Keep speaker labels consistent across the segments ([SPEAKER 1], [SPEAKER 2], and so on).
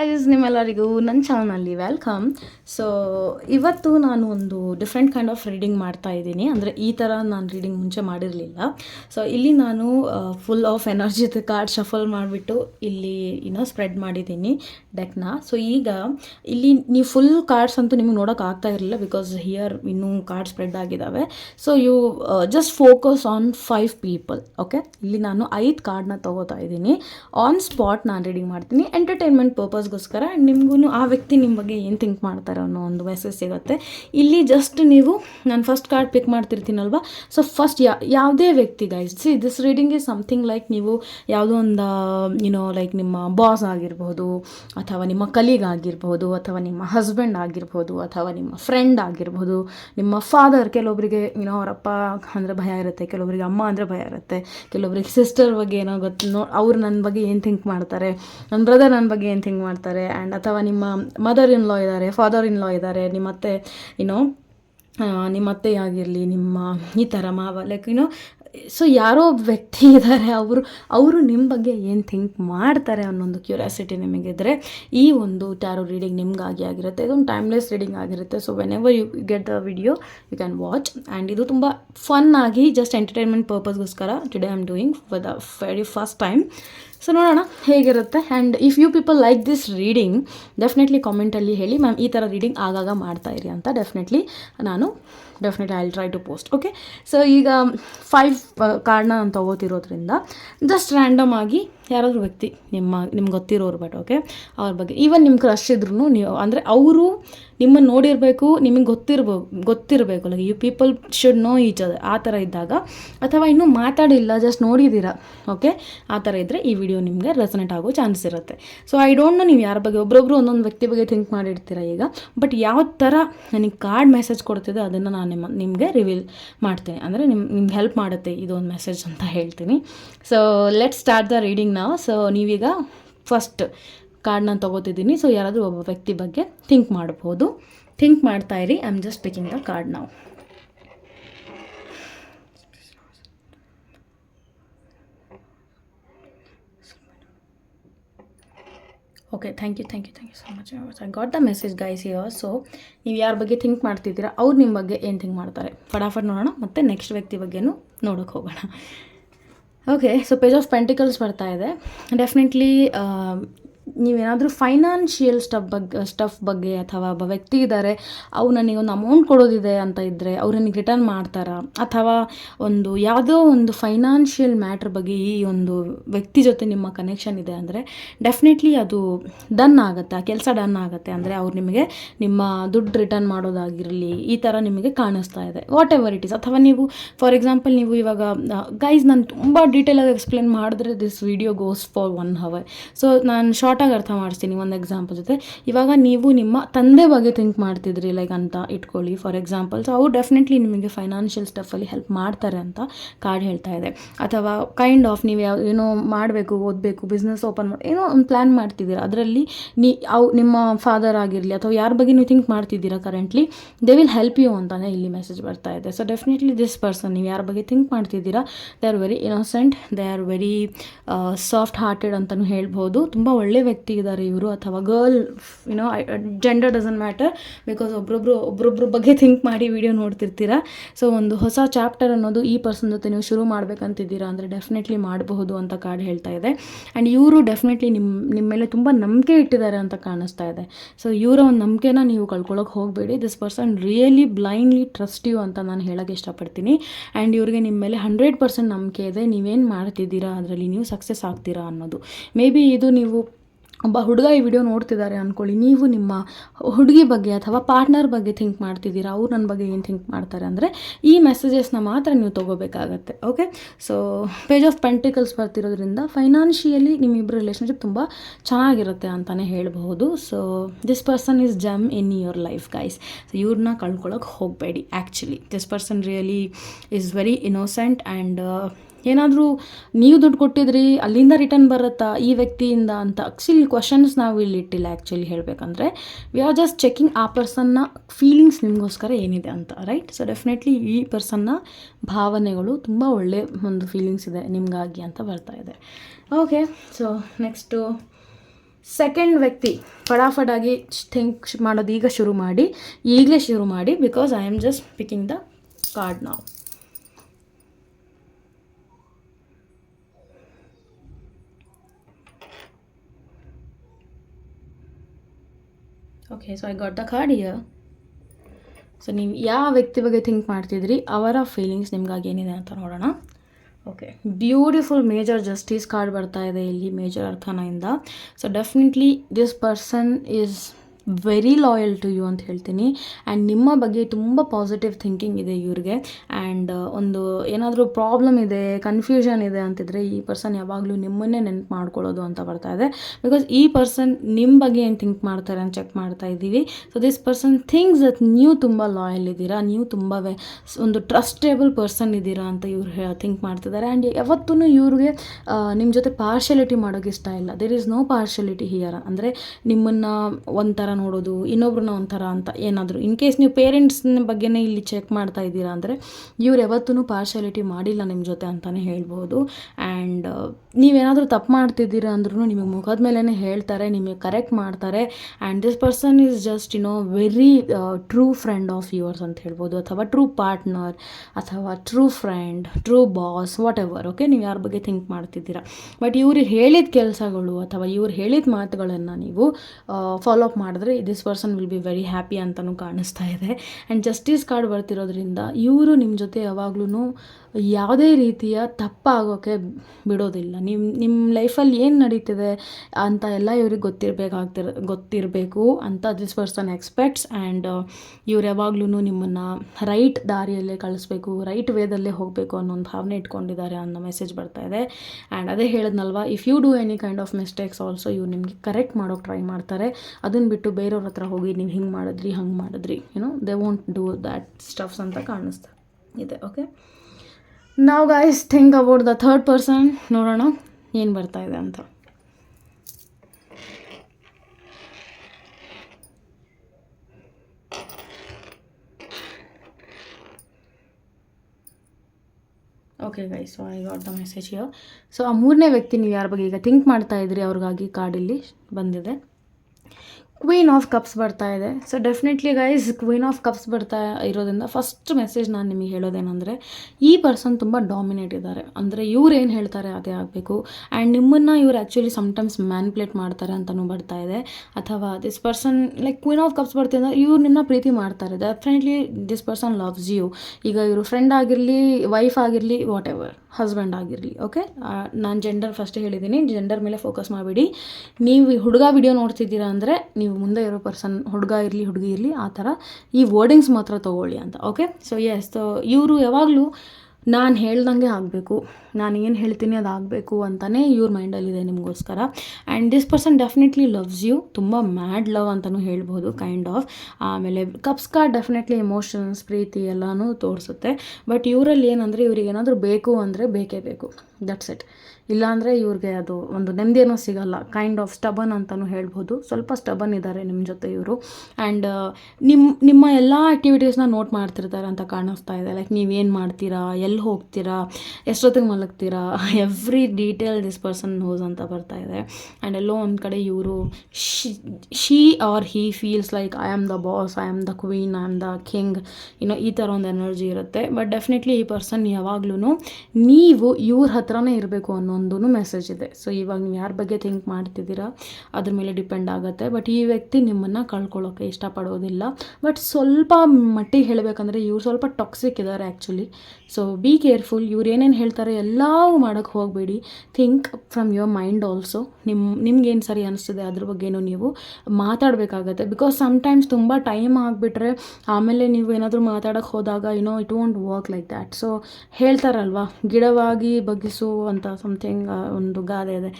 [SPEAKER 1] Guys ನಿಮ್ಮೆಲ್ಲರಿಗೂ ನನ್ನ ಚಾನಲ್ನಲ್ಲಿ ವೆಲ್ಕಮ್ ಸೊ ಇವತ್ತು ನಾನು ಒಂದು ಡಿಫ್ರೆಂಟ್ ಕೈಂಡ್ ಆಫ್ ರೀಡಿಂಗ್ ಮಾಡ್ತಾ ಇದ್ದೀನಿ. ಅಂದರೆ ಈ ಥರ ನಾನು ರೀಡಿಂಗ್ ಮುಂಚೆ ಮಾಡಿರಲಿಲ್ಲ. ಸೊ ಇಲ್ಲಿ ನಾನು full of energy card shuffle ಮಾಡಿಬಿಟ್ಟು ಇಲ್ಲಿ ಇನ್ನೂ ಸ್ಪ್ರೆಡ್ ಮಾಡಿದ್ದೀನಿ ಡೆಕ್ನ ಸೊ ಈಗ ಇಲ್ಲಿ ನೀವು ಫುಲ್ ಕಾರ್ಡ್ಸ್ ಅಂತೂ ನಿಮಗೆ ನೋಡೋಕೆ ಆಗ್ತಾ ಇರಲಿಲ್ಲ ಬಿಕಾಸ್ ಹಿಯರ್ ಇನ್ನೂ ಕಾರ್ಡ್ ಸ್ಪ್ರೆಡ್ ಆಗಿದ್ದಾವೆ so you just focus on five people okay ಇಲ್ಲಿ ನಾನು ಐದು ಕಾರ್ಡ್ನ ತಗೋತಾ ಇದ್ದೀನಿ. ಆನ್ ಸ್ಪಾಟ್ ನಾನು ರೀಡಿಂಗ್ ಮಾಡ್ತೀನಿ. ಎಂಟರ್ಟೈನ್ಮೆಂಟ್ ಪರ್ಪಸ್ಗೋಸ್ಕರ ನಿಮಗೂ ಆ ವ್ಯಕ್ತಿ ನಿಮ್ಮ ಬಗ್ಗೆ ಏನು ಥಿಂಕ್ ಮಾಡ್ತಾರೆ ಅನ್ನೋ ಒಂದು ಮೆಸೇಜ್ ಸಿಗುತ್ತೆ. ಇಲ್ಲಿ ಜಸ್ಟ್ ನೀವು ನಾನು ಫಸ್ಟ್ ಕಾರ್ಡ್ ಪಿಕ್ ಮಾಡ್ತಿರ್ತೀನಲ್ವ? ಸೊ ಫಸ್ಟ್ ಯಾ, ಯಾವುದೇ ವ್ಯಕ್ತಿ guys see this reading is something like ನೀವು ಯಾವುದೋ ಒಂದು ಯುನೋ ಲೈಕ್ ನಿಮ್ಮ ಬಾಸ್ ಆಗಿರ್ಬೋದು, ಅಥವಾ ನಿಮ್ಮ ಕಲೀಗ್ ಆಗಿರ್ಬೋದು, ಅಥವಾ ನಿಮ್ಮ ಹಸ್ಬೆಂಡ್ ಆಗಿರ್ಬೋದು, ಅಥವಾ ನಿಮ್ಮ ಫ್ರೆಂಡ್ ಆಗಿರ್ಬೋದು, ನಿಮ್ಮ ಫಾದರ್ ಕೆಲವೊಬ್ಬರಿಗೆ ಏನೋ ಅವರಪ್ಪ ಅಂದರೆ ಭಯ ಇರುತ್ತೆ ಕೆಲವೊಬ್ಬರಿಗೆ ಅಮ್ಮ ಅಂದರೆ ಭಯ ಇರುತ್ತೆ ಕೆಲವೊಬ್ಬರಿಗೆ ಸಿಸ್ಟರ್ ಬಗ್ಗೆ ಏನೋ ಗೊತ್ತು, ನೋ, ಅವ್ರು ನನ್ನ ಬಗ್ಗೆ ಏನು ಥಿಂಕ್ ಮಾಡ್ತಾರೆ ನನ್ನ ಬ್ರದರ್ ನನ್ನ ಬಗ್ಗೆ ಏನು ಥಿಂಕ್ ಮಾಡ್ತಾರೆ. ಆ್ಯಂಡ್ ಅಥವಾ ನಿಮ್ಮ ಮದರ್ ಇನ್ ಲಾ ಇದ್ದಾರೆ ಫಾದರ್ ಇನ್ ಲಾ ಇದ್ದಾರೆ, ನಿಮ್ಮ ಅತ್ತೆ ಏನೋ ನಿಮ್ಮ ಅತ್ತೆ ಆಗಿರಲಿ, ನಿಮ್ಮ ಈ ಥರ ಮಾವ ಲೈಕ್ ಇನ್ನೋ ಸೊ ಯಾರೋ ಒಬ್ಬ ವ್ಯಕ್ತಿ ಇದ್ದಾರೆ, ಅವರು ಅವರು ನಿಮ್ಮ ಬಗ್ಗೆ ಏನು ಥಿಂಕ್ ಮಾಡ್ತಾರೆ ಅನ್ನೊಂದು ಕ್ಯೂರಿಯಾಸಿಟಿ ನಿಮಗಿದ್ರೆ ಈ ಒಂದು ಟ್ಯಾರೋ ರೀಡಿಂಗ್ ನಿಮಗಾಗಿ ಆಗಿರುತ್ತೆ. ಇದೊಂದು ಟೈಮ್ಲೆಸ್ ರೀಡಿಂಗ್ ಆಗಿರುತ್ತೆ. So whenever you get the video you can watch and ಇದು ತುಂಬ ಫನ್ ಆಗಿ just entertainment ಪರ್ಪಸ್ಗೋಸ್ಕರ today I am doing for the very first time so ನೋಡೋಣ ಹೇಗಿರುತ್ತೆ. And if you people like this reading definitely ಕಾಮೆಂಟಲ್ಲಿ ಹೇಳಿ. Ma'am ಈ ಥರ reading ಆಗಾಗ ಮಾಡ್ತಾ ಇರಿ ಅಂತ ಡೆಫಿನೆಟ್ಲಿ ನಾನು definitely I try to post okay so ಈಗ ಫೈವ್ ಕಾರ್ಡ್ನ ನಾನು ತೊಗೋತಿರೋದ್ರಿಂದ ಜಸ್ಟ್ ರ್ಯಾಂಡಮ್ ಆಗಿ ಯಾರಾದರೂ ವ್ಯಕ್ತಿ ನಿಮ್ಮ, ನಿಮ್ಗೆ ಗೊತ್ತಿರೋರು ಬಟ್ ಓಕೆ ಅವ್ರ ಬಗ್ಗೆ. ಈವನ್ ನಿಮ್ಮ ಕ್ರಶ್ ಇದ್ರೂ ನೀವು, ಅಂದರೆ ಅವರು ನಿಮ್ಮನ್ನು ನೋಡಿರಬೇಕು, ನಿಮಗೆ ಗೊತ್ತಿರ್ಬೋ, ಗೊತ್ತಿರಬೇಕು. Like you people should know each ಅದ ಆ ಥರ ಇದ್ದಾಗ, ಅಥವಾ ಇನ್ನೂ ಮಾತಾಡಿಲ್ಲ ಜಸ್ಟ್ ನೋಡಿದ್ದೀರಾ ಓಕೆ ಆ ಥರ ಇದ್ದರೆ ಈ ವಿಡಿಯೋ ನಿಮಗೆ ರೆಸನೆಟ್ ಆಗೋ ಚಾನ್ಸ್ ಇರುತ್ತೆ. ಸೊ ಐ ಡೋಂಟ್ ನೋ ನೀವು ಯಾರ ಬಗ್ಗೆ ಒಬ್ಬರೊಬ್ಬರು ಒಂದೊಂದು ವ್ಯಕ್ತಿ ಬಗ್ಗೆ ಥಿಂಕ್ ಮಾಡಿರ್ತೀರ ಈಗ. ಬಟ್ ಯಾವ ಥರ ನನಗೆ ಕಾರ್ಡ್ ಮೆಸೇಜ್ ಕೊಡ್ತಿದೆ ಅದನ್ನು ನಾನು ನಿಮ್ಮ, ನಿಮಗೆ ರಿವೀಲ್ ಮಾಡ್ತೀನಿ. ಅಂದರೆ ನಿಮ್ಮ ನಿಮ್ಗೆ ಹೆಲ್ಪ್ ಮಾಡುತ್ತೆ ಇದೊಂದು ಮೆಸೇಜ್ ಅಂತ ಹೇಳ್ತೀನಿ. So let start the reading ನಾವು ಸೊ ನೀವೀಗ ಫಸ್ಟ್ ಕಾರ್ಡ್ನ ತೊಗೋತಿದ್ದೀನಿ. ಸೊ ಯಾರಾದರೂ ಒಬ್ಬ ವ್ಯಕ್ತಿ ಬಗ್ಗೆ ಥಿಂಕ್ ಮಾಡ್ಬೋದು. ಥಿಂಕ್ ಮಾಡ್ತಾ ಇರಿ. I am just picking the card ನಾವು okay thank you thank you thank you so much I got the message guys here so ನೀವು ಯಾರ ಬಗ್ಗೆ ಥಿಂಕ್ ಮಾಡ್ತಿದ್ದೀರಾ? ಅವ್ರು ನಿಮ್ಮ ಬಗ್ಗೆ ಏನು ಥಿಂಕ್ ಮಾಡ್ತಾರೆ? ಫಟಾಫಟ್ ನೋಡೋಣ. ಮತ್ತು ನೆಕ್ಸ್ಟ್ ವ್ಯಕ್ತಿ ಬಗ್ಗೆನೂ ನೋಡೋಕೆ ಹೋಗೋಣ. Okay so page of pentacles ಬರ್ತಾ ಇದೆ. ಡೆಫಿನೆಟ್ಲಿ ನೀವೇನಾದರೂ ಫೈನಾನ್ಷಿಯಲ್ ಸ್ಟಫ್ ಬಗ್ಗೆ ಸ್ಟಫ್ ಬಗ್ಗೆ ಅಥವಾ ಒಬ್ಬ ವ್ಯಕ್ತಿ ಇದ್ದಾರೆ ಅವ್ರು ನನಗೆ ಒಂದು ಅಮೌಂಟ್ ಕೊಡೋದಿದೆ ಅಂತ ಇದ್ದರೆ ಅವ್ರು ನನಗೆ ರಿಟರ್ನ್ ಮಾಡ್ತಾರಾ? ಅಥವಾ ಒಂದು ಯಾವುದೋ ಒಂದು ಫೈನಾನ್ಷಿಯಲ್ ಮ್ಯಾಟ್ರ್ ಬಗ್ಗೆ ಈ ಒಂದು ವ್ಯಕ್ತಿ ಜೊತೆ ನಿಮ್ಮ ಕನೆಕ್ಷನ್ ಇದೆ ಅಂದರೆ ಡೆಫಿನೆಟ್ಲಿ ಅದು ಡನ್ ಆಗುತ್ತೆ, ಆ ಕೆಲಸ ಡನ್ ಆಗುತ್ತೆ ಅಂದರೆ ಅವ್ರು ನಿಮಗೆ ನಿಮ್ಮ ದುಡ್ಡು ರಿಟರ್ನ್ ಮಾಡೋದಾಗಿರಲಿ, ಈ ಥರ ನಿಮಗೆ ಕಾಣಿಸ್ತಾ ಇದೆ. ವಾಟ್ ಎವರ್ ಇಟ್ ಇಸ್ ಅಥವಾ ನೀವು ಫಾರ್ ಎಕ್ಸಾಂಪಲ್ ನೀವು ಇವಾಗ ಗೈಸ್ ನಾನು ತುಂಬ ಡೀಟೇಲಾಗಿ ಎಕ್ಸ್ಪ್ಲೇನ್ ಮಾಡಿದ್ರೆ this video goes for one hour so ನಾನು ಶಾರ್ಟಾಗಿ ಅರ್ಥ ಮಾಡಿಸ್ತೀನಿ ಒಂದು ಎಕ್ಸಾಂಪಲ್ ಜೊತೆ. ಇವಾಗ ನೀವು ನಿಮ್ಮ ತಂದೆ ಬಗ್ಗೆ ಥಿಂಕ್ ಮಾಡ್ತಿದ್ರಿ ಲೈಕ್ ಅಂತ ಇಟ್ಕೊಳ್ಳಿ. ಫಾರ್ ಎಕ್ಸಾಂಪಲ್ ಸೊ ಅವ್ರು ಡೆಫಿನೆಟ್ಲಿ ನಿಮಗೆ ಫೈನಾನ್ಷಿಯಲ್ ಸ್ಟಫಲ್ಲಿ ಹೆಲ್ಪ್ ಮಾಡ್ತಾರೆ ಅಂತ ಕಾರ್ಡ್ ಹೇಳ್ತಾ ಇದೆ. ಅಥವಾ ಕೈಂಡ್ ಆಫ್ ನೀವು ಯಾವ, ಏನೋ ಮಾಡಬೇಕು, ಓದಬೇಕು ಬಿಸ್ನೆಸ್ ಓಪನ್ ಮಾಡಿ, ಏನೋ ಒಂದು ಪ್ಲ್ಯಾನ್ ಮಾಡ್ತಿದ್ದೀರಾ. ಅದರಲ್ಲಿ ನೀ, ಅವು, ನಿಮ್ಮ ಫಾದರ್ ಆಗಿರಲಿ ಅಥವಾ ಯಾರ ಬಗ್ಗೆ ನೀವು ಥಿಂಕ್ ಮಾಡ್ತಿದ್ದೀರಾ currently they will help you ಅಂತಾನೆ ಇಲ್ಲಿ ಮೆಸೇಜ್ ಬರ್ತಾ ಇದೆ. ಸೊ ಡೆಫಿನೆಟ್ಲಿ ದಿಸ್ ಪರ್ಸನ್ ನೀವು ಯಾರ ಬಗ್ಗೆ ಥಿಂಕ್ ಮಾಡ್ತಿದ್ದೀರಾ they are very innocent they are very soft hearted ಅಂತಲೂ ಹೇಳ್ಬೋದು. ತುಂಬ ಒಳ್ಳೆ ವ್ಯಕ್ತಿ ಇದ್ದಾರೆ ಇವರು ಅಥವಾ girl you know gender doesn't matter because ಒಬ್ರೊಬ್ರು, ಒಬ್ರೊಬ್ರ ಬಗ್ಗೆ ಥಿಂಕ್ ಮಾಡಿ ವಿಡಿಯೋ ನೋಡ್ತಿರ್ತೀರಾ. ಸೊ ಒಂದು ಹೊಸ ಚಾಪ್ಟರ್ ಅನ್ನೋದು ಈ ಪರ್ಸನ್ ಜೊತೆ ನೀವು ಶುರು ಮಾಡ್ಬೇಕಂತಿದ್ದೀರಾ ಅಂದರೆ ಡೆಫಿನೆಟ್ಲಿ ಮಾಡಬಹುದು ಅಂತ ಕಾರ್ಡ್ ಹೇಳ್ತಾ ಇದೆ. ಆ್ಯಂಡ್ ಇವರು ಡೆಫಿನೆಟ್ಲಿ ನಿಮ್ಮ ನಿಮ್ಮ ಮೇಲೆ ತುಂಬ ನಂಬಿಕೆ ಇಟ್ಟಿದ್ದಾರೆ ಅಂತ ಕಾಣಿಸ್ತಾ ಇದೆ. ಸೊ ಇವರ ಒಂದು ನಂಬಿಕೆನ ನೀವು ಕಳ್ಕೊಳ್ಳೋಕೆ ಹೋಗಬೇಡಿ. This person really blindly trust you ಅಂತ ನಾನು ಹೇಳೋಕ್ಕೆ ಇಷ್ಟಪಡ್ತೀನಿ. ಆ್ಯಂಡ್ ಇವ್ರಿಗೆ ನಿಮ್ಮ ಮೇಲೆ ಹಂಡ್ರೆಡ್ ಪರ್ಸೆಂಟ್ ನಂಬಿಕೆ ಇದೆ. ನೀವೇನು ಮಾಡ್ತಿದ್ದೀರಾ? ಅದರಲ್ಲಿ ನೀವು ಸಕ್ಸಸ್ ಆಗ್ತೀರಾ ಅನ್ನೋದು. ಮೇ ಬಿ ಇದು ನೀವು ಒಬ್ಬ ಹುಡುಗ ಈ ವಿಡಿಯೋ ನೋಡ್ತಿದ್ದಾರೆ ಅಂದ್ಕೊಳ್ಳಿ ನೀವು ನಿಮ್ಮ ಹುಡುಗಿ ಬಗ್ಗೆ ಅಥವಾ ಪಾರ್ಟ್ನರ್ ಬಗ್ಗೆ ಥಿಂಕ್ ಮಾಡ್ತಿದ್ದೀರಾ? ಅವ್ರು ನನ್ನ ಬಗ್ಗೆ ಏನು ಥಿಂಕ್ ಮಾಡ್ತಾರೆ ಅಂದರೆ ಈ ಮೆಸೇಜಸ್ನ ಮಾತ್ರ ನೀವು ತೊಗೋಬೇಕಾಗತ್ತೆ okay so page of pentacles ಬರ್ತಿರೋದ್ರಿಂದ financially ನಿಮ್ಮಿಬ್ಬರ ರಿಲೇಷನ್ಶಿಪ್ ತುಂಬ ಚೆನ್ನಾಗಿರುತ್ತೆ ಅಂತಲೇ ಹೇಳಬಹುದು. So this person is gem in your life guys so ಇವ್ರನ್ನ ಕಳ್ಕೊಳ್ಳೋಕೆ ಹೋಗಬೇಡಿ actually this person really is very innocent and ಏನಾದರೂ ನೀವು ದುಡ್ಡು ಕೊಟ್ಟಿದ್ರಿ, ಅಲ್ಲಿಂದ ರಿಟರ್ನ್ ಬರುತ್ತಾ ಈ ವ್ಯಕ್ತಿಯಿಂದ ಅಂತ ಆ್ಯಕ್ಚುಲಿ ಕ್ವಶನ್ಸ್ ನಾವು ಇಲ್ಲಿ ಇಟ್ಟಿಲ್ಲ ಆ್ಯಕ್ಚುಲಿ ಹೇಳಬೇಕಂದ್ರೆ. ವಿ ಆರ್ ಜಸ್ಟ್ ಚೆಕಿಂಗ್ ಆ ಪರ್ಸನ್ನ ಫೀಲಿಂಗ್ಸ್ ನಿಮಗೋಸ್ಕರ ಏನಿದೆ ಅಂತ ರೈಟ್ ಸೊ ಡೆಫಿನೆಟ್ಲಿ ಈ ಪರ್ಸನ್ನ ಭಾವನೆಗಳು ತುಂಬ ಒಳ್ಳೆ ಒಂದು ಫೀಲಿಂಗ್ಸ್ ಇದೆ ನಿಮಗಾಗಿ ಅಂತ ಬರ್ತಾ ಇದೆ. ಓಕೆ ಸೊ ನೆಕ್ಸ್ಟು ಸೆಕೆಂಡ್ ವ್ಯಕ್ತಿ ಫಟಾಫಟಾಗಿ ಥಿಂಕ್ ಮಾಡೋದು ಈಗ ಶುರು ಮಾಡಿ, ಈಗಲೇ ಶುರು ಮಾಡಿ because I am just picking the card ನಾವು okay so I got the card here so ನೀವು ಯಾವ ವ್ಯಕ್ತಿ ಬಗ್ಗೆ ಥಿಂಕ್ ಮಾಡ್ತಿದ್ರಿ, ಅವರ ಫೀಲಿಂಗ್ಸ್ ನಿಮ್ಗಾಗಿ ಏನಿದೆ ಅಂತ ನೋಡೋಣ. Okay beautiful major justice card ಬರ್ತಾ ಇದೆ ಇಲ್ಲಿ major ಅರ್ಥನದಿಂದ so definitely this person is very loyal to you ಅಂತ ಹೇಳ್ತೀನಿ. ಆ್ಯಂಡ್ ನಿಮ್ಮ ಬಗ್ಗೆ ತುಂಬ ಪಾಸಿಟಿವ್ ಥಿಂಕಿಂಗ್ ಇದೆ ಇವ್ರಿಗೆ. ಆ್ಯಂಡ್ ಒಂದು ಏನಾದರೂ ಪ್ರಾಬ್ಲಮ್ ಇದೆ ಕನ್ಫ್ಯೂಷನ್ ಇದೆ ಅಂತಿದ್ರೆ ಈ ಪರ್ಸನ್ ಯಾವಾಗಲೂ ನಿಮ್ಮನ್ನೇ ನೆನ್ಪು ಮಾಡ್ಕೊಳ್ಳೋದು ಅಂತ ಬರ್ತಾ ಇದೆ. ಬಿಕಾಸ್ ಈ ಪರ್ಸನ್ ನಿಮ್ಮ ಬಗ್ಗೆ ಏನು ಥಿಂಕ್ ಮಾಡ್ತಾರೆ ಅಂತ ಚೆಕ್ ಮಾಡ್ತಾ ಇದ್ದೀವಿ. So this person things that ನೀವು ತುಂಬ ಲಾಯಲ್ ಇದ್ದೀರಾ, ನೀವು ತುಂಬ ಒಂದು ಟ್ರಸ್ಟೇಬಲ್ ಪರ್ಸನ್ ಇದ್ದೀರಾ ಅಂತ ಇವ್ರು ಥಿಂಕ್ ಮಾಡ್ತಿದ್ದಾರೆ. ಆ್ಯಂಡ್ ಯಾವತ್ತೂ ಇವ್ರಿಗೆ ನಿಮ್ಮ ಜೊತೆ ಪಾರ್ಶಲಿಟಿ ಮಾಡೋಕ್ಕೆ ಇಷ್ಟ ಇಲ್ಲ. There is no partiality here ಅಂದರೆ ನಿಮ್ಮನ್ನು ಒಂಥರ ನೋಡೋದು, ಇನ್ನೊಬ್ರನ್ನ ಒಂಥರ ಅಂತ ಏನಾದರೂ. ಇನ್ ಕೇಸ್ ನೀವು ಪೇರೆಂಟ್ಸ್ನ ಬಗ್ಗೆನೇ ಇಲ್ಲಿ ಚೆಕ್ ಮಾಡ್ತಾ ಇದ್ದೀರಾ ಅಂದರೆ, ಇವ್ರು ಯಾವತ್ತೂ ಪಾರ್ಶಾಲಿಟಿ ಮಾಡಿಲ್ಲ ನಿಮ್ಮ ಜೊತೆ ಅಂತಲೇ ಹೇಳ್ಬೋದು. ಆ್ಯಂಡ್ ನೀವೇನಾದರೂ ತಪ್ಪು ಮಾಡ್ತಿದ್ದೀರಾ ಅಂದ್ರೂ ನಿಮಗೆ ಮುಖದ ಮೇಲೇ ಹೇಳ್ತಾರೆ, ನಿಮಗೆ ಕರೆಕ್ಟ್ ಮಾಡ್ತಾರೆ. And this person is just you know very true friend of yours ಅಂತ ಹೇಳ್ಬೋದು. ಅಥವಾ ಟ್ರೂ ಪಾರ್ಟ್ನರ್ ಅಥವಾ true friend true boss whatever okay ನೀವು ಯಾರ ಬಗ್ಗೆ ಥಿಂಕ್ ಮಾಡ್ತಿದ್ದೀರಾ? ಬಟ್ ಇವ್ರು ಹೇಳಿದ ಕೆಲಸಗಳು ಅಥವಾ ಇವ್ರು ಹೇಳಿದ ಮಾತುಗಳನ್ನು ನೀವು ಫಾಲೋ ಅಪ್ ಮಾಡಿದ್ರೆ ಮಾಡಿದ್ರೆ this person will be very happy ಅಂತಲೂ ಕಾಣಿಸ್ತಾ ಇದೆ. ಆ್ಯಂಡ್ ಜಸ್ಟಿಸ್ ಕಾರ್ಡ್ ಬರ್ತಿರೋದ್ರಿಂದ ಇವರು ನಿಮ್ಮ ಜೊತೆ ಯಾವಾಗ್ಲೂ ಯಾವುದೇ ರೀತಿಯ ತಪ್ಪಾಗೋಕ್ಕೆ ಬಿಡೋದಿಲ್ಲ. ನಿಮ್ಮ ನಿಮ್ಮ ಲೈಫಲ್ಲಿ ಏನು ನಡೀತಿದೆ ಅಂತ ಎಲ್ಲ ಇವ್ರಿಗೆ ಗೊತ್ತಿರಬೇಕಾಗ್ತಿರ, ಗೊತ್ತಿರಬೇಕು ಅಂತ ದಿಸ್ ಪರ್ಸನ್ ಎಕ್ಸ್ಪೆಕ್ಟ್ಸ್ ಆ್ಯಂಡ್ ಇವ್ರು ಯಾವಾಗ್ಲೂ ನಿಮ್ಮನ್ನು ರೈಟ್ ದಾರಿಯಲ್ಲೇ ಕಳಿಸ್ಬೇಕು ರೈಟ್ ವೇದಲ್ಲೇ ಹೋಗಬೇಕು ಅನ್ನೋ ಒಂದು ಭಾವನೆ ಇಟ್ಕೊಂಡಿದ್ದಾರೆ ಅನ್ನೋ ಮೆಸೇಜ್ ಬರ್ತಾ ಇದೆ. ಆ್ಯಂಡ್ ಅದೇ ಹೇಳಿದ್ನಲ್ವಾ if you do any kind of mistakes also ಇವ್ರು ನಿಮಗೆ ಕರೆಕ್ಟ್ ಮಾಡೋಕ್ಕೆ ಟ್ರೈ ಮಾಡ್ತಾರೆ. ಅದನ್ನು ಬಿಟ್ಟು ಬೇರೆಯವ್ರ ಹತ್ರ ಹೋಗಿ ನೀವು ಹಿಂಗೆ ಮಾಡಿದ್ರಿ, ಹಂಗೆ ಮಾಡಿದ್ರಿ ಏನೋ they won't do that stuffs ಅಂತ ಕಾಣಿಸ್ತಾ ಇದೆ ಓಕೆ ನಾವು guys think about the third person ನೋಡೋಣ, ಏನು ಬರ್ತಾ ಇದೆ ಅಂತ. Okay guys so I got the message yo so ಆ ಮೂರನೇ ವ್ಯಕ್ತಿ ನೀವು ಯಾರ ಬಗ್ಗೆ ಈಗ ಥಿಂಕ್ ಮಾಡ್ತಾ ಇದ್ರಿ ಅವ್ರಿಗಾಗಿ ಕಾರ್ಡಿಲ್ಲಿ ಬಂದಿದೆ. ಕ್ವೀನ್ ಆಫ್ ಕಪ್ಸ್ ಬರ್ತಾ ಇದೆ. So definitely guys queen of cups ಬರ್ತಾ ಇರೋದ್ರಿಂದ ಫಸ್ಟ್ ಮೆಸೇಜ್ ನಾನು ನಿಮಗೆ ಹೇಳೋದೇನೆಂದರೆ, ಈ ಪರ್ಸನ್ ತುಂಬ ಡಾಮಿನೇಟ್ ಇದ್ದಾರೆ. ಅಂದರೆ ಇವ್ರು ಏನು ಹೇಳ್ತಾರೆ ಅದೇ ಆಗಬೇಕು. ಆ್ಯಂಡ್ ನಿಮ್ಮನ್ನು ಇವ್ರು ಆ್ಯಕ್ಚುಲಿ ಸಮ್ಟೈಮ್ಸ್ ಮ್ಯಾನ್ಪ್ಲೇಟ್ ಮಾಡ್ತಾರೆ ಅಂತಲೂ ಬರ್ತಾ ಇದೆ. ಅಥವಾ this person like queen of cups ಬರ್ತಿದ್ರೆ ಇವ್ರು ನಿಮ್ಮನ್ನ ಪ್ರೀತಿ ಮಾಡ್ತಾರೆ. Definitely this person loves you ಈಗ ಇವರು ಫ್ರೆಂಡ್ ಆಗಿರಲಿ ವೈಫ್ ಆಗಿರಲಿ ವಾಟ್ ಎವರ್ ಹಸ್ಬೆಂಡ್ ಆಗಿರಲಿ ಓಕೆ ನಾನು ಜೆಂಡರ್ ಫಸ್ಟ್ ಹೇಳಿದ್ದೀನಿ ಜೆಂಡರ್ ಮೇಲೆ ಫೋಕಸ್ ಮಾಡಿಬಿಡಿ. ನೀವು ಹುಡುಗ ವಿಡಿಯೋ ನೋಡ್ತಿದ್ದೀರಾ ಅಂದರೆ ಮುಂದೆ ಇರೋ ಪರ್ಸನ್ ಹುಡುಗ ಇರಲಿ, ಹುಡುಗಿ ಇರಲಿ, ಆ ಥರ ಈ ವರ್ಡಿಂಗ್ಸ್ ಮಾತ್ರ ತೊಗೊಳ್ಳಿ ಅಂತ ಓಕೆ ಸೊ ಎಸ್ ಇವರು ಯಾವಾಗಲೂ ನಾನು ಹೇಳ್ದಂಗೆ ಆಗಬೇಕು, ನಾನು ಏನು ಹೇಳ್ತೀನಿ ಅದು ಆಗಬೇಕು ಅಂತಲೇ ಇವ್ರ ಮೈಂಡಲ್ಲಿದೆ ನಿಮಗೋಸ್ಕರ. And this person definitely loves you ತುಂಬ ಮ್ಯಾಡ್ ಲವ್ ಅಂತಲೂ ಹೇಳ್ಬೋದು ಕೈಂಡ್ ಆಫ್ ಆಮೇಲೆ ಕಪ್ಸ್ ಕಾರ್ಡ್ ಡೆಫಿನೆಟ್ಲಿ ಎಮೋಷನ್ಸ್ ಪ್ರೀತಿ ಎಲ್ಲನೂ ತೋರಿಸುತ್ತೆ. ಬಟ್ ಇವರಲ್ಲಿ ಏನಂದರೆ ಇವ್ರಿಗೆ ಏನಾದರೂ ಬೇಕು ಅಂದರೆ ಬೇಕೇ ಬೇಕು ದಟ್ಸ್ ಇಟ್ ಇಲ್ಲಾಂದರೆ ಇವ್ರಿಗೆ ಅದು ಒಂದು ನೆಮ್ಮದಿಯೂ ಸಿಗಲ್ಲ ಕೈಂಡ್ ಆಫ್ ಸ್ಟಬನ್ ಅಂತಲೂ ಹೇಳ್ಬೋದು. ಸ್ವಲ್ಪ ಸ್ಟಬನ್ ಇದ್ದಾರೆ ನಿಮ್ಮ ಜೊತೆ ಇವರು. ಆ್ಯಂಡ್ ನಿಮ್ಮ ನಿಮ್ಮ ಎಲ್ಲ ಆ್ಯಕ್ಟಿವಿಟೀಸ್ನ ನೋಟ್ ಮಾಡ್ತಿರ್ತಾರೆ ಅಂತ ಕಾಣಿಸ್ತಾ ಇದೆ. ಲೈಕ್ ನೀವೇನು ಮಾಡ್ತೀರಾ ಎಲ್ಲಿ ಹೋಗ್ತೀರಾ, ಎಷ್ಟೊತ್ತಿಗೆ ಮಲಗ್ತೀರಾ every detail this person knows ಅಂತ ಬರ್ತಾ ಇದೆ. ಆ್ಯಂಡ್ ಎಲ್ಲೋ ಒಂದು ಕಡೆ ಇವರು she or he feels like I am the boss I am the queen I am the king ಇನ್ನೋ ಈ ಥರ ಒಂದು ಎನರ್ಜಿ ಇರುತ್ತೆ. ಬಟ್ ಡೆಫಿನೆಟ್ಲಿ ಈ ಪರ್ಸನ್ ಯಾವಾಗ್ಲೂ ನೀವು ಇವ್ರ ಹತ್ರನೇ ಇರಬೇಕು ಅನ್ನೋ ಒಂದು ಮೆಸೇಜ್ ಇದೆ. ಸೊ ಇವಾಗ ನೀವು ಯಾರ ಬಗ್ಗೆ ಥಿಂಕ್ ಮಾಡ್ತಿದ್ದೀರಾ, ಅದ್ರ ಮೇಲೆ ಡಿಪೆಂಡ್ ಆಗುತ್ತೆ. ಬಟ್ ಈ ವ್ಯಕ್ತಿ ನಿಮ್ಮನ್ನು ಕಳ್ಕೊಳ್ಳೋಕೆ ಇಷ್ಟಪಡೋದಿಲ್ಲ. ಬಟ್ ಸ್ವಲ್ಪ ಮಟ್ಟಿಗೆ ಹೇಳಬೇಕಂದ್ರೆ ಇವ್ರು ಸ್ವಲ್ಪ ಟಾಕ್ಸಿಕ್ ಇದ್ದಾರೆ ಆ್ಯಕ್ಚುಲಿ ಸೊ ಬಿ ಕೇರ್ಫುಲ್ ಇವ್ರು ಏನೇನು ಹೇಳ್ತಾರೆ ಎಲ್ಲವೂ ಮಾಡೋಕ್ಕೆ ಹೋಗಬೇಡಿ. Think from your mind also ನಿಮ್ಮ ನಿಮ್ಗೇನು ಸರಿ ಅನಿಸ್ತದೆ ಅದ್ರ ಬಗ್ಗೆನೂ ನೀವು ಮಾತಾಡಬೇಕಾಗತ್ತೆ. ಬಿಕಾಸ್ ಸಮ್ಟೈಮ್ಸ್ ತುಂಬ ಟೈಮ್ ಆಗಿಬಿಟ್ರೆ ಆಮೇಲೆ ನೀವು ಏನಾದರೂ ಮಾತಾಡೋಕ್ಕೆ ಹೋದಾಗ you know it won't work like that so ಹೇಳ್ತಾರಲ್ವ, ಗಿಡವಾಗಿ ಬಗ್ಗಿಸು ಅಂತ ಸಮಥಿಂಗ್ ಒಂದು ಗಾದೆ ಇದೆ.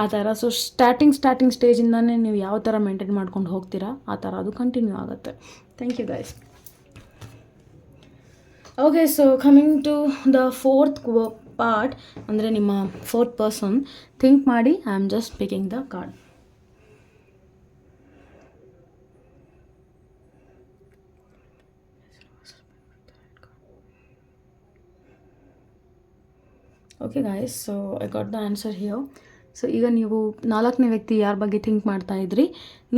[SPEAKER 1] ಆ ಥರ ಸೊ ಸ್ಟಾರ್ಟಿಂಗ್ ಸ್ಟಾರ್ಟಿಂಗ್ ಸ್ಟೇಜಿಂದನೇ ನೀವು ಯಾವ ಥರ ಮೇಂಟೈನ್ ಮಾಡ್ಕೊಂಡು ಹೋಗ್ತೀರಾ, ಆ ಥರ ಅದು ಕಂಟಿನ್ಯೂ ಆಗುತ್ತೆ. Thank you guys okay so coming to the fourth part ಅಂದರೆ ನಿಮ್ಮ ಫೋರ್ತ್ ಪರ್ಸನ್ ಥಿಂಕ್ ಮಾಡಿ I am just picking the card okay guys so I got the answer here so ಈಗ ನೀವು ನಾಲ್ಕನೇ ವ್ಯಕ್ತಿ ಯಾರ ಬಗ್ಗೆ ಥಿಂಕ್ ಮಾಡ್ತಾ ಇದ್ರಿ?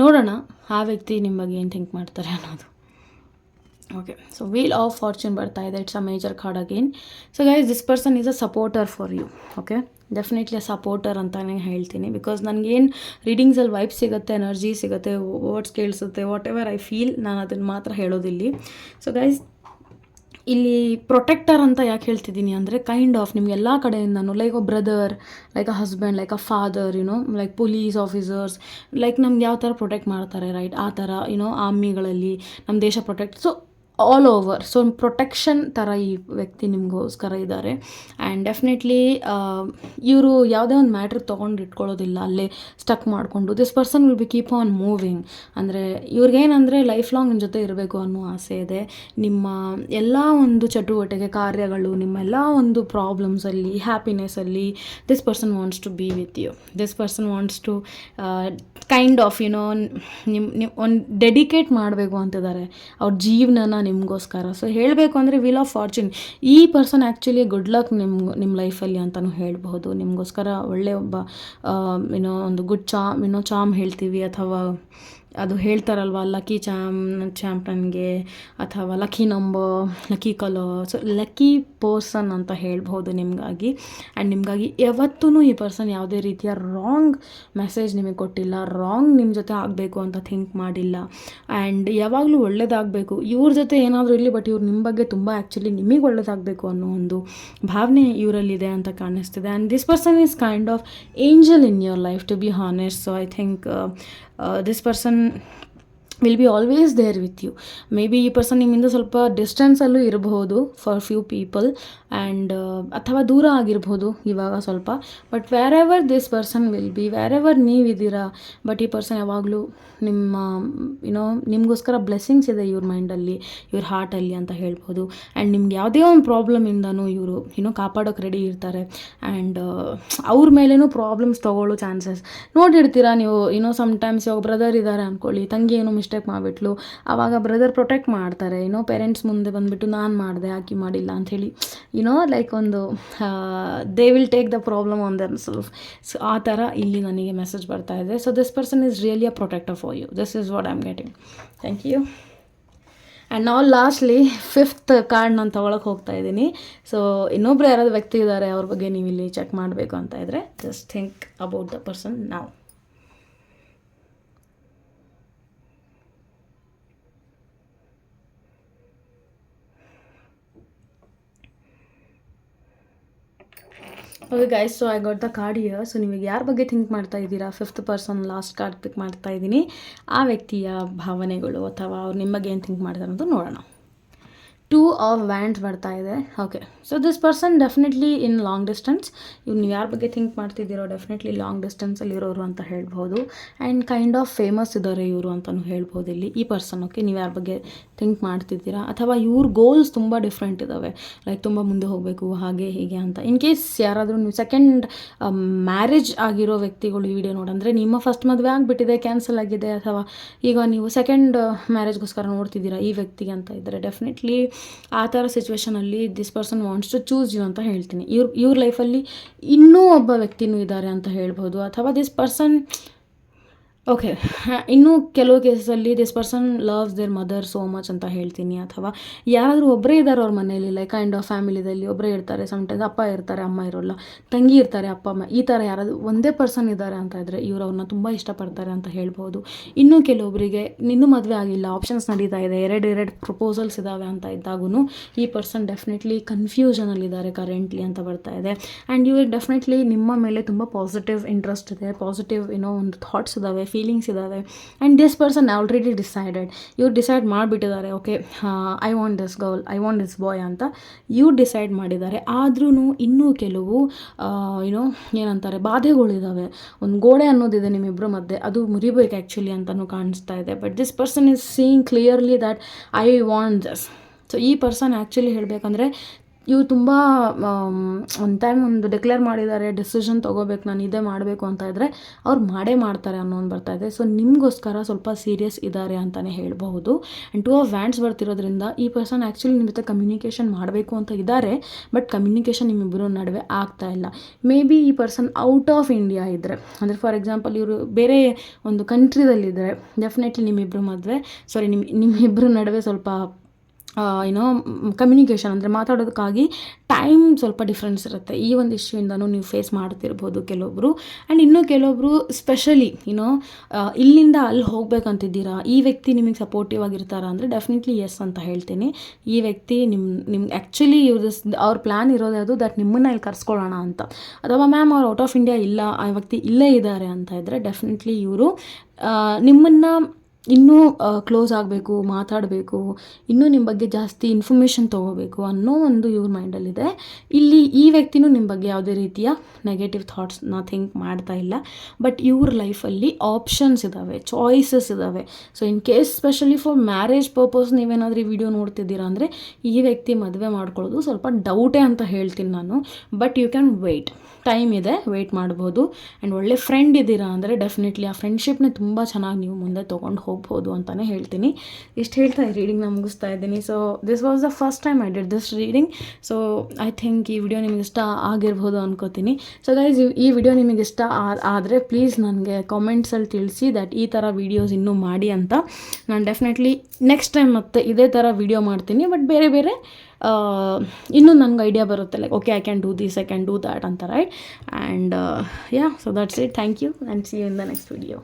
[SPEAKER 1] ನೋಡೋಣ, ಆ ವ್ಯಕ್ತಿ ನಿಮ್ಮ ಬಗ್ಗೆ ಏನು ಥಿಂಕ್ ಮಾಡ್ತಾರೆ ಅನ್ನೋದು. Okay so wheel of fortune ಬರ್ತಾ ಇದೆ. It's a major card again so guys this person is a supporter for you okay definitely a supporter ಅಂತಲೇ ಹೇಳ್ತೀನಿ. ಬಿಕಾಸ್ ನನಗೇನು ರೀಡಿಂಗ್ಸಲ್ಲಿ ವೈಬ್ ಸಿಗುತ್ತೆ ಎನರ್ಜಿ ಸಿಗುತ್ತೆ ವರ್ಡ್ಸ್ ಕೇಳಿಸುತ್ತೆ ವಾಟ್ ಎವರ್ ಐ ಫೀಲ್ ನಾನು ಅದನ್ನು ಮಾತ್ರ ಹೇಳೋದಿಲ್ಲಿ. ಸೊ ಗೈಸ್ ಇಲ್ಲಿ ಪ್ರೊಟೆಕ್ಟರ್ ಅಂತ ಯಾಕೆ ಹೇಳ್ತಿದ್ದೀನಿ ಅಂದರೆ ಕೈಂಡ್ ಆಫ್ ನಿಮ್ಗೆ ಎಲ್ಲ ಕಡೆಯಿಂದನೂ like a brother like a husband like a father you know like police officers like ನಮ್ಗೆ ಯಾವ ಥರ ಪ್ರೊಟೆಕ್ಟ್ ಮಾಡ್ತಾರೆ ರೈಟ್ ಆ ಥರ ಯುನೋ ಆರ್ಮಿಗಳಲ್ಲಿ ನಮ್ಮ ದೇಶ protect so all over so protection ಥರ ಈ ವ್ಯಕ್ತಿ ನಿಮಗೋಸ್ಕರ ಇದ್ದಾರೆ. ಆ್ಯಂಡ್ ಡೆಫಿನೆಟ್ಲಿ ಇವರು ಯಾವುದೇ ಒಂದು ಮ್ಯಾಟ್ರ್ ತೊಗೊಂಡು ಇಟ್ಕೊಳ್ಳೋದಿಲ್ಲ. ಅಲ್ಲೇ ಸ್ಟಕ್ ಮಾಡಿಕೊಂಡು this person will be keep on moving ಅಂದರೆ ಇವ್ರಿಗೇನಂದರೆ ಲೈಫ್ ಲಾಂಗ್ ನಿಮ್ಮ ಜೊತೆ ಇರಬೇಕು ಅನ್ನೋ ಆಸೆ ಇದೆ. ನಿಮ್ಮ ಎಲ್ಲ ಒಂದು ಚಟುವಟಿಕೆ ಕಾರ್ಯಗಳು, ನಿಮ್ಮ ಎಲ್ಲ ಒಂದು ಪ್ರಾಬ್ಲಮ್ಸಲ್ಲಿ ಹ್ಯಾಪಿನೆಸ್ಸಲ್ಲಿ this person wants to be with you this person wants to kind of you know ನಿಮ್ಮ ನಿಮ್ಮ ಒಂದು ಡೆಡಿಕೇಟ್ ಮಾಡಬೇಕು ಅಂತಿದ್ದಾರೆ. ಅವ್ರ ಜೀವನನ ನಿಮಗೋಸ್ಕರ. ಸೊ ಹೇಳಬೇಕು ಅಂದರೆ ವಿಲ್ ಆಫ್ ಫಾರ್ಚೂನ್ ಈ ಪರ್ಸನ್ ಆ್ಯಕ್ಚುಲಿ ಗುಡ್ ಲಕ್ ನಿಮ್ಮ ನಿಮ್ಮ ಲೈಫಲ್ಲಿ ಅಂತಲೂ ಹೇಳಬಹುದು. ನಿಮಗೋಸ್ಕರ ಒಳ್ಳೆಯ ಒಬ್ಬ ಏನೋ ಒಂದು ಗುಡ್ ಚಾಮ್, ಏನೋ ಚಾಮ್ ಹೇಳ್ತೀವಿ ಅಥವಾ ಅದು ಹೇಳ್ತಾರಲ್ವ, ಲಕ್ಕಿ ಚಾಮ್ ಚಾಂಪನ್ಗೆ ಅಥವಾ lucky number lucky colour so lucky person ಅಂತ ಹೇಳ್ಬೋದು ನಿಮಗಾಗಿ. ಆ್ಯಂಡ್ ನಿಮಗಾಗಿ ಯಾವತ್ತೂ ಈ ಪರ್ಸನ್ ಯಾವುದೇ ರೀತಿಯ ರಾಂಗ್ ಮೆಸೇಜ್ ನಿಮಗೆ ಕೊಟ್ಟಿಲ್ಲ ರಾಂಗ್ ನಿಮ್ಮ ಜೊತೆ ಆಗಬೇಕು ಅಂತ ಥಿಂಕ್ ಮಾಡಿಲ್ಲ. ಆ್ಯಂಡ್ ಯಾವಾಗಲೂ ಒಳ್ಳೇದಾಗಬೇಕು. ಇವ್ರ ಜೊತೆ ಏನಾದರೂ ಇರಲಿ ಬಟ್ ಇವ್ರು ನಿಮ್ಮ ಬಗ್ಗೆ ತುಂಬ ಆ್ಯಕ್ಚುಲಿ ನಿಮಗೆ ಒಳ್ಳೇದಾಗಬೇಕು ಅನ್ನೋ ಒಂದು ಭಾವನೆ ಇವರಲ್ಲಿದೆ ಅಂತ ಕಾಣಿಸ್ತಿದೆ. And this person is kind of angel in your life to be honest so I think this person will be always there with you maybe ಈ ಪರ್ಸನ್ ನಿಮ್ಮಿಂದ ಸ್ವಲ್ಪ ಡಿಸ್ಟೆನ್ಸಲ್ಲೂ ಇರಬಹುದು ಫಾರ್ ಫ್ಯೂ ಪೀಪಲ್ ಆ್ಯಂಡ್ ಅಥವಾ ದೂರ ಆಗಿರ್ಬೋದು ಇವಾಗ ಸ್ವಲ್ಪ. But wherever this person will be wherever ನೀವಿದ್ದೀರಾ but ಈ ಪರ್ಸನ್ ಯಾವಾಗಲೂ ನಿಮ್ಮ ಯುನೋ ನಿಮಗೋಸ್ಕರ ಬ್ಲೆಸ್ಸಿಂಗ್ಸ್ ಇದೆ ಇವ್ರ ಮೈಂಡಲ್ಲಿ ಇವ್ರ ಹಾರ್ಟಲ್ಲಿ ಅಂತ ಹೇಳ್ಬೋದು. ಆ್ಯಂಡ್ ನಿಮ್ಗೆ ಯಾವುದೇ ಒಂದು ಪ್ರಾಬ್ಲಮಿಂದನೂ ಇವರು ಏನೋ ಕಾಪಾಡೋಕೆ ರೆಡಿ ಇರ್ತಾರೆ. ಆ್ಯಂಡ್ ಅವ್ರ ಮೇಲೇನೂ ಪ್ರಾಬ್ಲಮ್ಸ್ ತೊಗೊಳ್ಳೋ ಚಾನ್ಸಸ್ ನೋಡಿರ್ತೀರಾ ನೀವು ಏನೋ ಸಮ್ಟೈಮ್ಸ್ ಯಾವ ಬ್ರದರ್ ಇದ್ದಾರೆ ಅಂದ್ಕೊಳ್ಳಿ ತಂಗಿ ಏನೋ ಮಿಸ್ಟೇಕ್ ಮಾಡಿಬಿಟ್ಲು. ಆವಾಗ ಬ್ರದರ್ ಪ್ರೊಟೆಕ್ಟ್ ಮಾಡ್ತಾರೆ. ಏನೋ ಪೇರೆಂಟ್ಸ್ ಮುಂದೆ ಬಂದುಬಿಟ್ಟು ನಾನು ಮಾಡಿದೆ, ಆಕಿ ಮಾಡಿಲ್ಲ ಅಂಥೇಳಿ ಯುನೋ ಲೈಕ್ ಒಂದು they will take the problem on them self so ಆ ಥರ ಇಲ್ಲಿ ನನಗೆ ಮೆಸೇಜ್ ಬರ್ತಾ ಇದೆ. So this person is really a protector for you this is what I am getting thank you and ನಾವು ಲಾಸ್ಟ್ಲಿ ಫಿಫ್ತ್ ಕಾರ್ಡ್ ನಾನು ತೊಗೊಳಕ್ಕೆ ಹೋಗ್ತಾ ಇದ್ದೀನಿ. ಸೊ ಇನ್ನೊಬ್ರು ಯಾರಾದ್ರು ವ್ಯಕ್ತಿ ಇದ್ದಾರೆ ಅವ್ರ ಬಗ್ಗೆ ನೀವು ಇಲ್ಲಿ ಚೆಕ್ ಮಾಡಬೇಕು ಅಂತ ಇದ್ದರೆ just think about the person ನಾವು okay guys so I got the card here so ನೀವು ಯಾರ ಬಗ್ಗೆ ಥಿಂಕ್ ಮಾಡ್ತಾ ಇದ್ದೀರಾ? Fifth person last card pick ಮಾಡ್ತಾ ಇದ್ದೀನಿ. ಆ ವ್ಯಕ್ತಿಯ ಭಾವನೆಗಳು ಅಥವಾ ಅವ್ರು ನಿಮ್ಮ ಬಗ್ಗೆ ಏನು ಥಿಂಕ್ ಮಾಡ್ತಾರೆ ಅಂತ ನೋಡೋಣ. ಟೂ ಆಫ್ ವ್ಯಾಂಡ್ಸ್ ಬರ್ತಾ ಇದೆ. Okay so this person definitely in long distance ಇವ್ರು ನೀವು ಯಾರ ಬಗ್ಗೆ ಥಿಂಕ್ ಮಾಡ್ತಿದ್ದೀರೋ ಡೆಫಿನೆಟ್ಲಿ ಲಾಂಗ್ ಡಿಸ್ಟೆನ್ಸಲ್ಲಿ ಇರೋರು ಅಂತ ಹೇಳ್ಬೋದು ಆ್ಯಂಡ್ ಕೈಂಡ್ ಆಫ್ ಫೇಮಸ್ ಇದ್ದಾರೆ ಇವರು ಅಂತಲೂ ಹೇಳ್ಬೋದು ಇಲ್ಲಿ. ಈ ಪರ್ಸನ್ ಓಕೆ ನೀವು ಯಾರ ಬಗ್ಗೆ ಥಿಂಕ್ ಮಾಡ್ತಿದ್ದೀರಾ? ಅಥವಾ ಇವ್ರ ಗೋಲ್ಸ್ ತುಂಬ ಡಿಫ್ರೆಂಟ್ ಇದ್ದಾವೆ ಲೈಕ್ ತುಂಬ ಮುಂದೆ ಹೋಗಬೇಕು, ಹಾಗೆ ಹೀಗೆ ಅಂತ. ಇನ್ ಕೇಸ್ ಯಾರಾದರೂ ನೀವು ಸೆಕೆಂಡ್ ಮ್ಯಾರೇಜ್ ಆಗಿರೋ ವ್ಯಕ್ತಿಗಳು ಈ ವಿಡಿಯೋ ನೋಡಂದರೆ ನಿಮ್ಮ ಫಸ್ಟ್ ಮದುವೆ ಆಗಿಬಿಟ್ಟಿದೆ ಕ್ಯಾನ್ಸಲ್ ಆಗಿದೆ, ಅಥವಾ ಈಗ ನೀವು ಸೆಕೆಂಡ್ ಮ್ಯಾರೇಜ್ಗೋಸ್ಕರ ನೋಡ್ತಿದ್ದೀರಾ ಈ ವ್ಯಕ್ತಿಗೆ ಅಂತ ಇದ್ದರೆ ಡೆಫಿನೆಟ್ಲಿ ಆ ಥರ ಸಿಚುವೇಷನಲ್ಲಿ this person wants to choose you ಅಂತ ಹೇಳ್ತೀನಿ. ಇವ್ರ ಇವ್ರ ಲೈಫಲ್ಲಿ ಇನ್ನೂ ಒಬ್ಬ ವ್ಯಕ್ತಿನೂ ಇದ್ದಾರೆ ಅಂತ ಹೇಳ್ಬೋದು. ಅಥವಾ ದಿಸ್ ಪರ್ಸನ್ ಓಕೆ ಇನ್ನೂ ಕೆಲವು ಕೇಸಲ್ಲಿ this person loves their mother so much ಅಂತ ಹೇಳ್ತೀನಿ ಅಥವಾ ಯಾರಾದರೂ ಒಬ್ಬರೇ ಇದ್ದಾರೆ ಅವ್ರ ಮನೇಲಿ ಲೈಕ್ ಕೈಂಡ್ ಆಫ್ ಫ್ಯಾಮಿಲಿದಲ್ಲಿ ಒಬ್ಬರೇ ಇರ್ತಾರೆ ಸಮ್ಟೈಮ್ಸ್ ಅಪ್ಪ ಇರ್ತಾರೆ, ಅಮ್ಮ ಇರೋಲ್ಲ, ತಂಗಿ ಇರ್ತಾರೆ, ಅಪ್ಪ, ಅಮ್ಮ, ಈ ಥರ ಯಾರಾದರೂ ಒಂದೇ ಪರ್ಸನ್ ಇದ್ದಾರೆ ಅಂತ ಇದ್ದರೆ ಇವರು ಅವ್ರನ್ನ ತುಂಬ ಇಷ್ಟಪಡ್ತಾರೆ ಅಂತ ಹೇಳ್ಬೋದು. ಇನ್ನೂ ಕೆಲವೊಬ್ಬರಿಗೆ ನಿನ್ನೂ ಮದುವೆ ಆಗಿಲ್ಲ ಆಪ್ಷನ್ಸ್ ನಡೀತಾ ಇದೆ, ಎರಡು ಎರಡು ಪ್ರಪೋಸಲ್ಸ್ ಇದ್ದಾವೆ ಅಂತ ಇದ್ದಾಗೂ ಈ ಪರ್ಸನ್ ಡೆಫಿನೆಟ್ಲಿ ಕನ್ಫ್ಯೂಷನಲ್ಲಿದ್ದಾರೆ ಕರೆಂಟ್ಲಿ ಅಂತ ಬರ್ತಾ ಇದೆ. ಆ್ಯಂಡ್ ಇವ್ರಿಗೆ ಡೆಫಿನೆಟ್ಲಿ ನಿಮ್ಮ ಮೇಲೆ ತುಂಬ ಪಾಸಿಟಿವ್ ಇಂಟ್ರೆಸ್ಟ್ ಇದೆ ಪಾಸಿಟಿವ್ ಏನೋ ಒಂದು ಥಾಟ್ಸ್ ಇದ್ದಾವೆ ಫೀಲಿಂಗ್ಸ್ ಇದ್ದಾವೆ and this person already decided ಇವ್ರು ಡಿಸೈಡ್ ಮಾಡಿಬಿಟ್ಟಿದ್ದಾರೆ okay I want this girl I want this boy ಅಂತ ಇವ್ರು ಡಿಸೈಡ್ ಮಾಡಿದ್ದಾರೆ. ಆದ್ರೂ ಇನ್ನೂ ಕೆಲವು ಏನೋ ಏನಂತಾರೆ ಬಾಧೆಗಳಿದ್ದಾವೆ ಒಂದು ಗೋಡೆ ಅನ್ನೋದಿದೆ ನಿಮ್ಮಿಬ್ಬರ ಮಧ್ಯೆ. ಅದು ಮುರಿಬೇಕು ಆ್ಯಕ್ಚುಲಿ ಅಂತಲೂ ಕಾಣಿಸ್ತಾ ಇದೆ. But this person is seeing clearly that I want this so ಈ ಪರ್ಸನ್ ಆ್ಯಕ್ಚುಲಿ ಹೇಳಬೇಕಂದ್ರೆ ಇವ್ರು ತುಂಬ ಒಂದು ಟೈಮ್ ಒಂದು ಡಿಕ್ಲೇರ್ ಮಾಡಿದ್ದಾರೆ ಡಿಸಿಷನ್ ತೊಗೋಬೇಕು, ನಾನು ಇದೇ ಮಾಡಬೇಕು ಅಂತ ಇದ್ದರೆ ಅವ್ರು ಮಾಡೇ ಮಾಡ್ತಾರೆ ಅನ್ನೋ ಒಂದು ಬರ್ತಾ ಇದೆ. ಸೊ ನಿಮಗೋಸ್ಕರ ಸ್ವಲ್ಪ ಸೀರಿಯಸ್ ಇದ್ದಾರೆ ಅಂತಲೇ ಹೇಳಬಹುದು. ಆ್ಯಂಡ್ ಟೂ ಆಫ್ ವ್ಯಾಂಡ್ಸ್ ಬರ್ತಿರೋದ್ರಿಂದ ಈ ಪರ್ಸನ್ ಆ್ಯಕ್ಚುಲಿ ನಿಮ್ಮ ಜೊತೆ ಕಮ್ಯುನಿಕೇಷನ್ ಮಾಡಬೇಕು ಅಂತ ಇದ್ದಾರೆ ಬಟ್ ಕಮ್ಯುನಿಕೇಷನ್ ನಿಮ್ಮಿಬ್ಬರ ನಡುವೆ ಆಗ್ತಾ ಇಲ್ಲ. ಮೇ ಬಿ ಈ ಪರ್ಸನ್ ಔಟ್ ಆಫ್ ಇಂಡಿಯಾ ಇದ್ದರೆ ಅಂದರೆ ಫಾರ್ ಎಕ್ಸಾಂಪಲ್ ಇವರು ಬೇರೆ ಒಂದು ಕಂಟ್ರಿದಲ್ಲಿದ್ದರೆ ಡೆಫಿನೆಟ್ಲಿ ನಿಮ್ಮಿಬ್ಬರು ಮದುವೆ. ಸಾರಿ ನಿಮ್ಮ ನಿಮ್ಮಿಬ್ಬರ ನಡುವೆ ಸ್ವಲ್ಪ ಏನೋ ಕಮ್ಯುನಿಕೇಷನ್ ಅಂದರೆ ಮಾತಾಡೋದಕ್ಕಾಗಿ ಟೈಮ್ ಸ್ವಲ್ಪ ಡಿಫ್ರೆನ್ಸ್ ಇರುತ್ತೆ. ಈ ಒಂದು ಇಶ್ಯೂಯಿಂದನೂ ನೀವು ಫೇಸ್ ಮಾಡ್ತಿರ್ಬೋದು ಕೆಲವೊಬ್ಬರು ಆ್ಯಂಡ್ ಇನ್ನೂ ಕೆಲವೊಬ್ಬರು ಸ್ಪೆಷಲಿ ಏನೋ ಇಲ್ಲಿಂದ ಅಲ್ಲಿ ಹೋಗ್ಬೇಕಂತಿದ್ದೀರಾ? ಈ ವ್ಯಕ್ತಿ ನಿಮಗೆ ಸಪೋರ್ಟಿವ್ ಆಗಿರ್ತಾರ ಅಂದರೆ ಡೆಫಿನೆಟ್ಲಿ ಎಸ್ ಅಂತ ಹೇಳ್ತೀನಿ. ಈ ವ್ಯಕ್ತಿ ನಿಮ್ಮ ನಿಮ್ಗೆ ಆ್ಯಕ್ಚುಲಿ ಇವ್ರದ್ದು ಅವ್ರ ಪ್ಲ್ಯಾನ್ ಇರೋದೇ ಅದು ದಟ್ ನಿಮ್ಮನ್ನು ಇಲ್ಲಿ ಕರ್ಸ್ಕೊಳ್ಳೋಣ ಅಂತ. ಅಥವಾ ಮ್ಯಾಮ್ ಅವ್ರು ಔಟ್ ಆಫ್ ಇಂಡಿಯಾ ಇಲ್ಲ, ಆ ವ್ಯಕ್ತಿ ಇಲ್ಲೇ ಇದ್ದಾರೆ ಅಂತ ಇದ್ದರೆ ಡೆಫಿನೆಟ್ಲಿ ಇವರು ನಿಮ್ಮನ್ನು ಇನ್ನೂ ಕ್ಲೋಸ್ ಆಗಬೇಕು, ಮಾತಾಡಬೇಕು, ಇನ್ನೂ ನಿಮ್ಮ ಬಗ್ಗೆ ಜಾಸ್ತಿ ಇನ್ಫಾರ್ಮೇಷನ್ ತೊಗೋಬೇಕು ಅನ್ನೋ ಒಂದು ಇವ್ರ ಮೈಂಡಲ್ಲಿದೆ ಇಲ್ಲಿ ಈ ವ್ಯಕ್ತಿನೂ ನಿಮ್ಮ ಬಗ್ಗೆ ಯಾವುದೇ ರೀತಿಯ ನೆಗೆಟಿವ್ ಥಾಟ್ಸ್ನ ಥಿಂಕ್ ಮಾಡ್ತಾ ಇಲ್ಲ. ಬಟ್ ಇವ್ರ ಲೈಫಲ್ಲಿ ಆಪ್ಷನ್ಸ್ ಇದ್ದಾವೆ ಚಾಯ್ಸಸ್ ಇದ್ದಾವೆ so in case specially for marriage purpose ನೀವೇನಾದರೂ ಈ ವಿಡಿಯೋ ನೋಡ್ತಿದ್ದೀರಾ ಅಂದರೆ, ಈ ವ್ಯಕ್ತಿ ಮದುವೆ ಮಾಡ್ಕೊಳ್ಳೋದು ಸ್ವಲ್ಪ ಡೌಟೇ ಅಂತ ಹೇಳ್ತೀನಿ ನಾನು. But you can wait time ಇದೆ ವೆಯ್ಟ್ ಮಾಡ್ಬೋದು. ಆ್ಯಂಡ್ ಒಳ್ಳೆ ಫ್ರೆಂಡ್ ಇದ್ದೀರಾ ಅಂದರೆ ಡೆಫಿನೆಟ್ಲಿ ಆ ಫ್ರೆಂಡ್ಶಿಪ್ನೇ ತುಂಬ ಚೆನ್ನಾಗಿ ನೀವು ಮುಂದೆ ತೊಗೊಂಡು ಹೋಗ್ಬೋದು ಅಂತಲೇ ಹೇಳ್ತೀನಿ. ಇಷ್ಟು ಹೇಳ್ತಾ ಈ ರೀಡಿಂಗ್ನ ಮುಗಿಸ್ತಾ ಇದ್ದೀನಿ. So this was the first time I did this reading so I think ಈ ವಿಡಿಯೋ ನಿಮಗೆ ಇಷ್ಟ ಆಗಿರ್ಬೋದು ಅನ್ಕೋತೀನಿ. ಸೊ ಗೈಸ್ ಈ ವಿಡಿಯೋ ನಿಮಗೆ ಇಷ್ಟ ಆದರೆ ಪ್ಲೀಸ್ ನನಗೆ ಕಾಮೆಂಟ್ಸಲ್ಲಿ ತಿಳಿಸಿ ದಟ್ ಈ ಥರ ವೀಡಿಯೋಸ್ ಇನ್ನೂ ಮಾಡಿ ಅಂತ. ನಾನು ಡೆಫಿನೆಟ್ಲಿ ನೆಕ್ಸ್ಟ್ ಟೈಮ್ ಮತ್ತೆ ಇದೇ ಥರ ವಿಡಿಯೋ ಮಾಡ್ತೀನಿ. ಬಟ್ ಬೇರೆ ಬೇರೆ ಇನ್ನೂ ನನಗೆ ಐಡಿಯಾ ಬರುತ್ತೆ. Like okay I can do this I can do that ಅಂತ right and yeah so that's it thank you and see in the next video